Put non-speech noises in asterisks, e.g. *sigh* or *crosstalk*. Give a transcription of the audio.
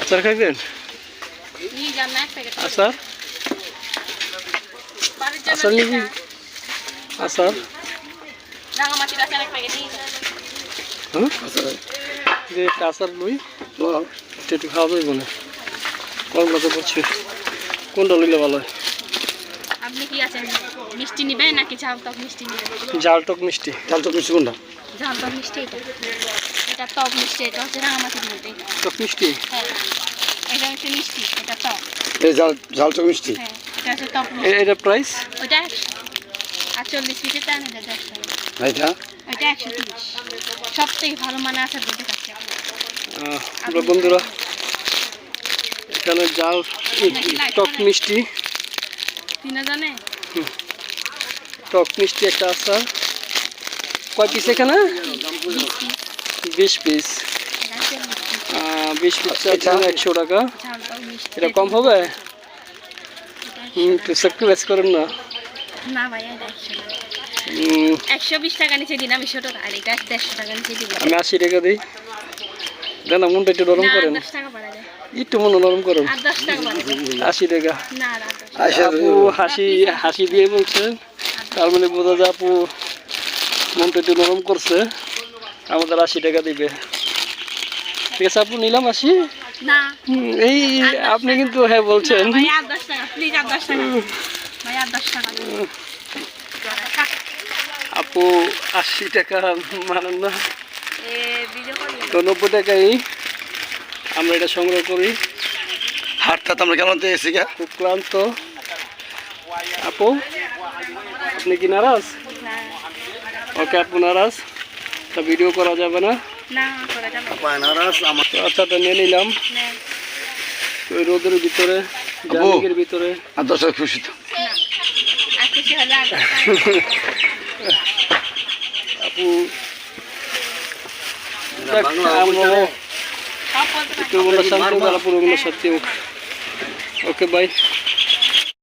আচার খাইবেন আচার? আচার নিবি? আচার? হ্যাঁ? যে একটা আচার লই। একটু খাওয়া যাইব না। কলকাতা পড়ছে। কোনটা লইলে ভালো হয়? আপনি কি আছেন? মিষ্টি নেবেন নাকি ঝাল টক মিষ্টি নেবেন? টক মিষ্টি। তো মিষ্টি কোনটা? ঝাল টক মিষ্টি এটা। এটা টক মিষ্টি এটা হচ্ছে রাঙামাটির মধ্যে টক মিষ্টি? হ্যাঁ। এটা হচ্ছে মিষ্টি এটা টক। এই জাল জাল তো মিষ্টি? হ্যাঁ এটা হচ্ছে টক মিষ্টি। এটা প্রাইস ওইটা একশো। আর চল্লিশ পিসের টান এটা এইটা? ওইটা একশো তিরিশ। সব থেকে। ভালো মানে আমরা বন্ধুরা এখানে জাল টক মিষ্টি। জানে টক মিষ্টি একটা আচার কয় পিস এখানে? বিশ পিস বিশ পিস চাচ্ছেন একশো টাকা। এটা কম হবে? হুম একটু স্যাক্রিফাইস করেন না। আমি আশি টাকা দিই। দেন মনটা একটু নরম না, করেন। টাকা বাড়া যায় একটু মন নরম করেন আর টাকা আশি টাকা। আপু হাসি হাসি দিয়ে বলছে। তার মানে বোঝা যায় আপু মনটা একটু নরম করছে। আমাদের আশি টাকা দিবে। ঠিক আছে আপু নিলাম হুম, এই আপনি কিন্তু হ্যাঁ বলছেন। না, ভাই আর দশ টাকা। প্লিজ আর দশ টাকা। ভাই আর দশ টাকা। থাক। আপু আশি টাকা মানেন না। তো নব্বই টাকাই। আমরা এটা সংগ্রহ করি। হাটটা তো আমরা কেমন তো এসে গা? খুব ক্লান্ত। আপু আপনি কি নারাজ? ওকে আপু নারাজ। তা ভিডিও করা যাবে না? না করা যাবে না। বানারস আমার তো নিয়ে নিলাম। ওই রোদের ভিতরে জানিকের খুশি তো। *laughs* আপু। দেখ, আমরা সব বলতে পারি। একটু মনে শান্তি পুরো